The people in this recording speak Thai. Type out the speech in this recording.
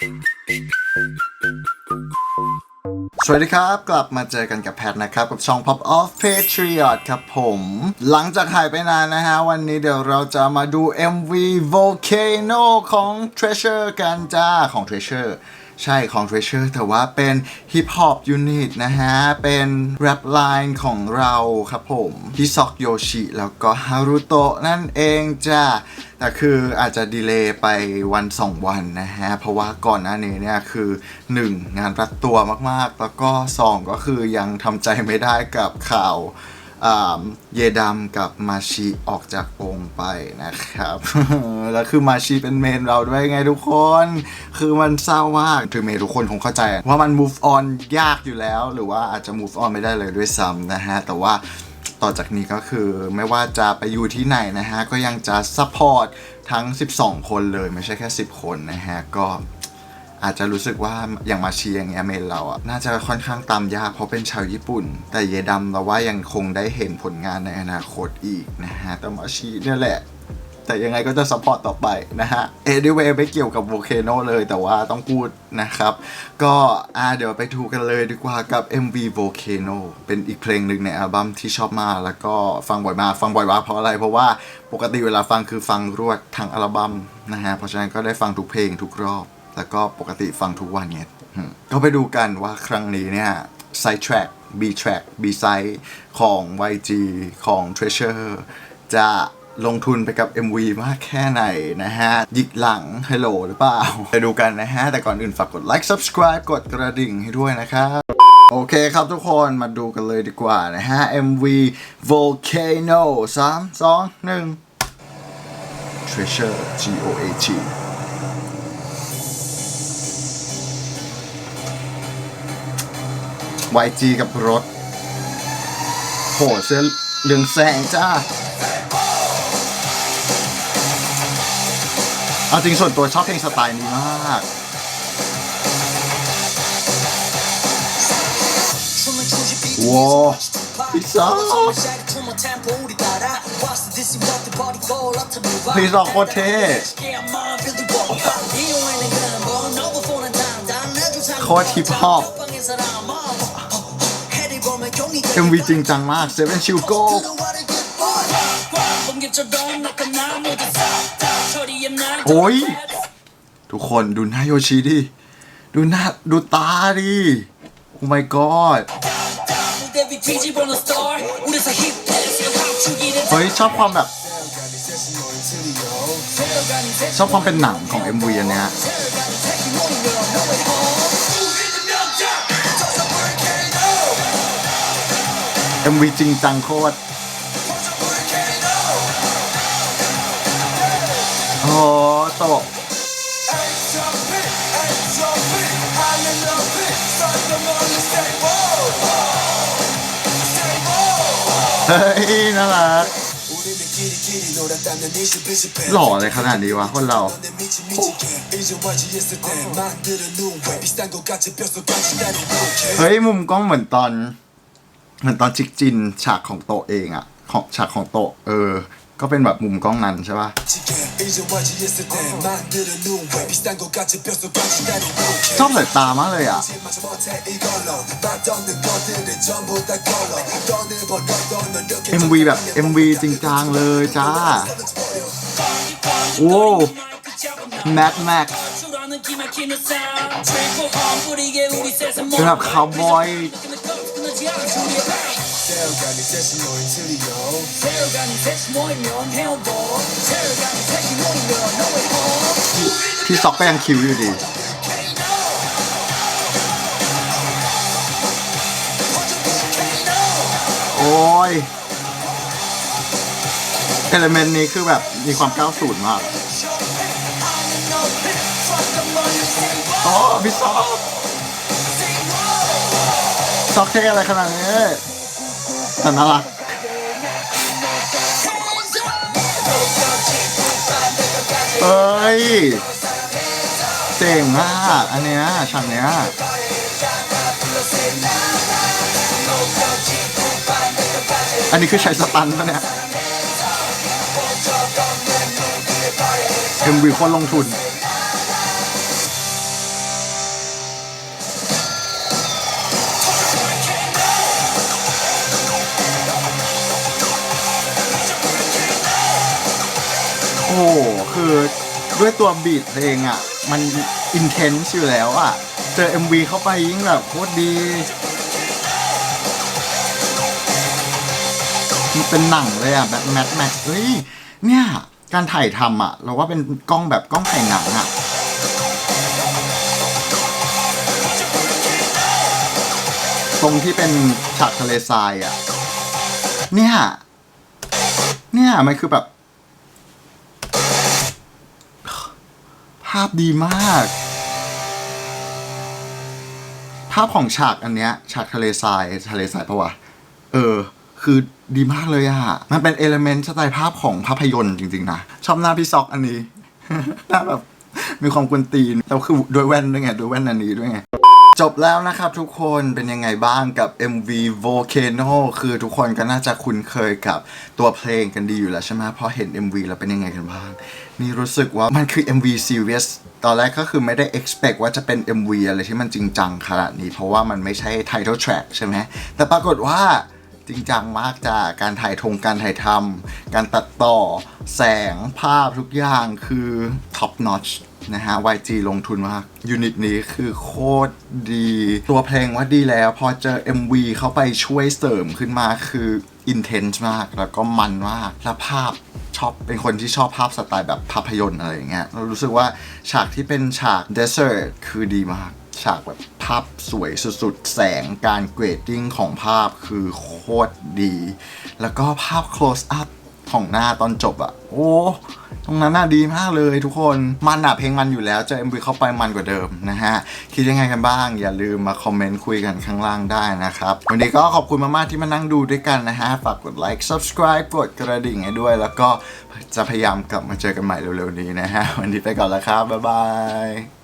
สวัสดีครับ กลับมาเจอกันกับแพทนะครับ กับช่อง Pop Off Patriot ครับผม หลังจากหายไปนานนะฮะ วันนี้เดี๋ยวเราจะมาดู MV Volcano ของ Treasure กันจ้าของ Treasure ใช่ของ Treasure แต่ว่าเป็น Hip Hop Unit นะฮะ เป็น Rap Line ของเราครับผมฮิซอกโยชิแล้วก็ฮารุโตะนั่นเองจ้าแต่คืออาจจะดีเลย์ไปวัน 2 วันนะฮะ เพราะว่าก่อนหน้านี้เนี่ยคือ 1 งานรัดตัวมากๆ แล้วก็ 2 ก็คือยังทำใจไม่ได้กับข่าว เยดำกับมาชิออกจากวงไปนะครับ แล้วคือมาชิเป็นเมนเราด้วยไงทุกคน คือมันเศร้ามากถึงเมนทุกคนคงเข้าใจ ว่ามัน move on ยากอยู่แล้ว หรือว่าอาจจะ move on ไม่ได้เลยด้วยซ้ำนะฮะ แต่ว่าต่อจากนี้ก็คือไม่ว่าจะไปอยู่ที่ไหนนะฮะ ก็ยังจะซัพพอร์ตทั้ง 12 คนเลยไม่ใช่แค่ 10 คนนะฮะ ก็ อาจจะรู้สึกว่าอย่างมาเชียอย่างเงี้ยเมนเราอะน่าจะค่อนข้างตามยากเพราะเป็นชาวญี่ปุ่น แต่เยดำเราว่ายังคงได้เห็นผลงานในอนาคตอีกนะฮะแต่มาชีเนี่ยแหละแต่ยังไงก็จะซัพพอร์ตต่อไปนะฮะเอเดเวไม่เกี่ยวกับโวเคโนเลยแต่ว่าต้องพูดนะครับ ก็อ่าเดี๋ยวไปดูกันเลยดีกว่ากับ MV Volcano เป็นอีกเพลงหนึ่งในอัลบั้มที่ชอบมาก แล้วก็ฟังบ่อยมาก ฟังบ่อยมากเพราะอะไร เพราะว่าปกติเวลาฟังคือฟังรวดทั้งอัลบั้มนะฮะ เพราะฉะนั้นก็ได้ฟังทุกเพลงทุกรอบ แล้วก็ปกติฟังทุกวันเนี่ยก็ไปดูกันว่าครั้งนี้เนี่ย side track B track B side ของ YG ของ Treasure จะลงทุนไปกับ MV มากแค่ไหนนะฮะยิกหลัง Hello หรือเปล่า ไปดูกันนะฮะ แต่ก่อนอื่นฝากกดไลค์ subscribe กดกระดิ่งให้ด้วยนะครับโอเคครับทุกคนมาดูกันเลยดีกว่านะฮะ MV Volcano 3 2 1 Treasure G O A T YG กับรถ โหเสื้อเหลืองแสงจ้า เอาจริงส่วนตัวชอบเพลงสไตล์นี้มาก ว้าวพี่ซอกพี่ซอกโคตรเท่โคตรฮิปฮอป MV จริงจังมาก Seven Chill Go โอ้ย ทุกคนดูหน้าโยชิดิ ดูหน้า ดูตาดิ โอ้ my god เฮ้ย ชอบความแบบ ชอบความเป็นหนังของ MV อันเนี้ย MV จริงจังโคตรโอ้ตะเฮ้ยน่ารักหล่อเลยขนาดนี้วะคนเราเฮ้ยมุมกล้องเหมือนตอน เหมือนตอนจิกจินฉากของโตเองอะของฉากของโตเออ ก็เป็นแบบมุมกล้องนั้นใช่ปะชอบสายตามากเลยอะ MV แบบ MV จริงจังเลยจ้า โอ้แม็กแม็กเป็นแบบคาวบอย พี่ซอกก็ยังคิวอยู่ดีโอ้ยเอลเมนต์นี้คือแบบมีความก้าวสูนมากโอ้พี่ซอก ซอกเท่อะไรขนาดนี้แต่น่ารักเอ้ยเจ๋งมากอันเนี้ยฉากเนี้ยอันนี้คือใช้สตันปะเนี่ย MV คนลงทุน ด้วยตัวบีทเพลงอะ มันอินเทนส์อยู่แล้วอะ เจอ MV เข้าไปยิ่งแบบโคตรดี มันเป็นหนังเลยอะ แบบแมทแม็กเฮ้ย เนี่ย การถ่ายทำอะ เราว่าเป็นกล้องแบบกล้องถ่ายหนังอะตรงที่เป็นฉากทะเลทรายอะ เนี่ย เนี่ย มันคือแบบ ภาพดีมาก ภาพของฉากอันเนี้ย ฉากทะเลทรายทะเลทรายปะวะ เออ คือดีมากเลยอะมันเป็นเอลเมนต์สไตล์ภาพของภาพยนตร์จริงๆนะ ชอบหน้าพี่ซอกอันนี้ หน้าแบบมีความกวนตีนแล้วคือด้วยแว่นด้วยไงด้วยแว่นอันนี้ด้วยไง จบแล้วนะครับทุกคนเป็นยังไงบ้างกับ MV Volcano คือทุกคนก็น่าจะคุ้นเคยกับตัวเพลงกันดีอยู่แล้วใช่ไหมพอเห็น MV แล้วเป็นยังไงกันบ้าง นี่รู้สึกว่ามันคือ MV serious ตอนแรกก็คือไม่ได้ expect ว่าจะเป็น MV อะไรที่มันจริงจังขนาดนี้ เพราะว่ามันไม่ใช่ title track ใช่ไหมแต่ปรากฏว่าจริงจังมากจากการถ่ายทงการถ่ายทำการตัดต่อแสงภาพทุกอย่างคือ top notch นะฮะ YG ลงทุนมากยูนิตนี้คือโคตรดี ตัวเพลงว่าดีแล้ว พอเจอ MV เข้าไปช่วยเสริมขึ้นมาคือ intense มาก แล้วก็มันมาก แล้วภาพชอบเป็นคนที่ชอบภาพสไตล์แบบภาพยนตร์อะไรอย่างเงี้ยเรารู้สึกว่าฉากที่เป็นฉาก desert คือดีมากฉากแบบภาพสวยสุดๆ แสงการเกรดดิ้งของภาพคือโคตรดี แล้วก็ภาพ close up ของหน้าตอนจบอะโอ้ตรงนั้นน่ะดีมากเลยทุกคนมันอะเพลงมันอยู่แล้วเจอ MV เข้าไปมันกว่าเดิมนะฮะ คิดยังไงกันบ้าง อย่าลืมมาคอมเมนต์คุยกันข้างล่างได้นะครับ วันนี้ก็ขอบคุณมากๆที่มานั่งดูด้วยกันนะฮะ ฝากกดไลค์ subscribe กดกระดิ่งให้ด้วย แล้วก็จะพยายามกลับมาเจอกันใหม่เร็วๆนี้นะฮะ วันนี้ไปก่อนแล้วครับบ๊ายบาย